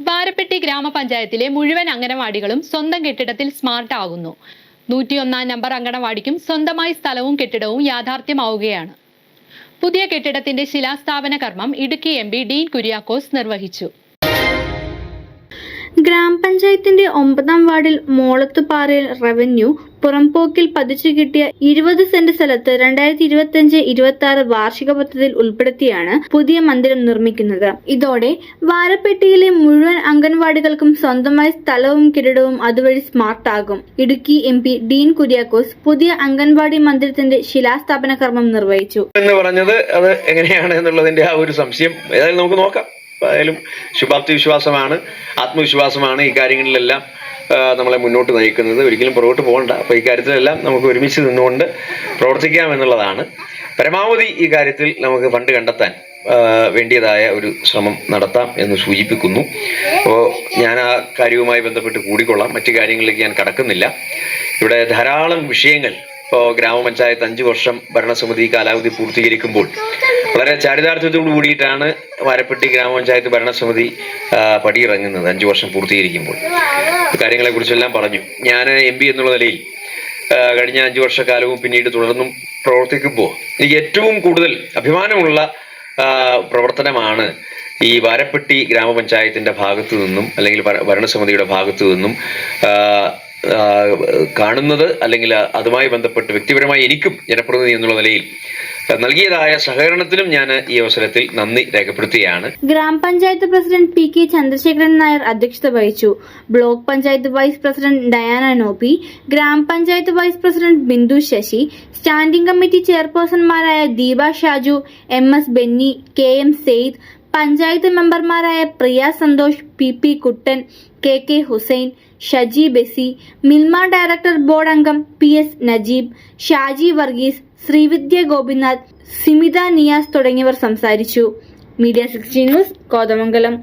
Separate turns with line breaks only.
വാരപ്പെട്ടി ഗ്രാമപഞ്ചായത്തിലെ മുഴുവൻ അംഗനവാടികളും സ്വന്തം കെട്ടിടത്തിൽ സ്മാർട്ട് ആകുന്നു നൂറ്റിയൊന്നാം നമ്പർ അംഗനവാടിക്കും സ്വന്തമായി സ്ഥലവും കെട്ടിടവും യാഥാർത്ഥ്യമാവുകയാണ്. പുതിയ കെട്ടിടത്തിന്റെ ശിലാസ്ഥാപന കർമ്മം ഇടുക്കി എം ഡീൻ കുര്യാക്കോസ് നിർവഹിച്ചു.
ഗ്രാമപഞ്ചായത്തിന്റെ ഒമ്പതാം വാർഡിൽ മോളത്തുപാറയിൽ റവന്യൂ പുറംപോക്കിൽ പതിച്ചു കിട്ടിയ ഇരുപത് സെന്റ് സ്ഥലത്ത് രണ്ടായിരത്തി ഇരുപത്തി അഞ്ച് ഇരുപത്തി ആറ് വാർഷിക പദ്ധതിയിൽ ഉൾപ്പെടുത്തിയാണ് പുതിയ മന്ദിരം നിർമ്മിക്കുന്നത്. ഇതോടെ വാരപ്പെട്ടിയിലെ മുഴുവൻ അംഗൻവാടികൾക്കും സ്വന്തമായി സ്ഥലവും കിരീടവും അതുവഴി സ്മാർട്ട് ആകും. ഇടുക്കി എം പി ഡീൻ കുര്യാക്കോസ് പുതിയ അംഗൻവാടി മന്ദിരത്തിന്റെ ശിലാസ്ഥാപന കർമ്മം നിർവഹിച്ചു.
എന്ന് പറഞ്ഞത് അത് എങ്ങനെയാണ് എന്നുള്ളതിന്റെ ആ ഒരു സംശയം. നമുക്ക് നോക്കാം. ഏതായാലും ശുഭാപ്തി വിശ്വാസമാണ് ആത്മവിശ്വാസമാണ് ഈ കാര്യങ്ങളിലെല്ലാം നമ്മളെ മുന്നോട്ട് നയിക്കുന്നത്. ഒരിക്കലും പുറകോട്ട് പോകണ്ട. അപ്പോൾ ഈ കാര്യത്തിലെല്ലാം നമുക്ക് ഒരുമിച്ച് നിന്നുകൊണ്ട് പ്രവർത്തിക്കാം എന്നുള്ളതാണ്. പരമാവധി ഈ കാര്യത്തിൽ നമുക്ക് ഫണ്ട് കണ്ടെത്താൻ വേണ്ടിയതായ ഒരു ശ്രമം നടത്താം എന്ന് സൂചിപ്പിക്കുന്നു. അപ്പോൾ ഞാൻ ആ കാര്യവുമായി ബന്ധപ്പെട്ട് കൂടിക്കൊള്ളാം. മറ്റു കാര്യങ്ങളിലേക്ക് ഞാൻ കടക്കുന്നില്ല. ഇവിടെ ധാരാളം വിഷയങ്ങൾ ഇപ്പോൾ ഗ്രാമപഞ്ചായത്ത് അഞ്ച് വർഷം ഭരണസമിതി കാലാവധി പൂർത്തീകരിക്കുമ്പോൾ വളരെ ചാരിതാർത്ഥ്യത്തോടു കൂടിയിട്ടാണ് വാരപ്പെട്ടി ഗ്രാമപഞ്ചായത്ത് ഭരണസമിതി പടിയിറങ്ങുന്നത് അഞ്ച് വർഷം പൂർത്തീകരിക്കുമ്പോൾ. കാര്യങ്ങളെക്കുറിച്ചെല്ലാം പറഞ്ഞു. ഞാൻ എം പി എന്നുള്ള നിലയിൽ കഴിഞ്ഞ അഞ്ച് വർഷക്കാലവും പിന്നീട് തുടർന്നും പ്രവർത്തിക്കുമ്പോൾ എനിക്ക് ഏറ്റവും കൂടുതൽ അഭിമാനമുള്ള പ്രവർത്തനമാണ് ഈ വാരപ്പെട്ടി ഗ്രാമപഞ്ചായത്തിന്റെ ഭാഗത്തു നിന്നും അല്ലെങ്കിൽ ഭരണസമിതിയുടെ ഭാഗത്തു നിന്നും കാണുന്നത് അല്ലെങ്കിൽ അതുമായി ബന്ധപ്പെട്ട് വ്യക്തിപരമായി എനിക്കും ജനപ്രതിനിധി എന്നുള്ള നിലയിൽ നൽകിയതായ സഹകരണത്തിനും ഞാൻ ഈ അവസരത്തിൽ നന്ദി രേഖപ്പെടുത്തുകയാണ്.
Grama panchayat president P K Chandrasekharan Nair അധ്യക്ഷത വഹിച്ചു. Block panchayat vice president Diana Nopi grama panchayat vice president Bindu Sasi standing committee ചെയർപേഴ്സൺമാരായ Deepa Shaju M S Benny K M Sayed panchayat മെമ്പർമാരായ Priya Santhosh P P Kuttan K K Hussain Shaji Besy Milma director board അംഗം P S Najeeb Shaji Varghese Srividya Gopinath Simitha Niyas തുടങ്ങിയവർ സംസാരിച്ചു. Media sixty news Kothamangalam.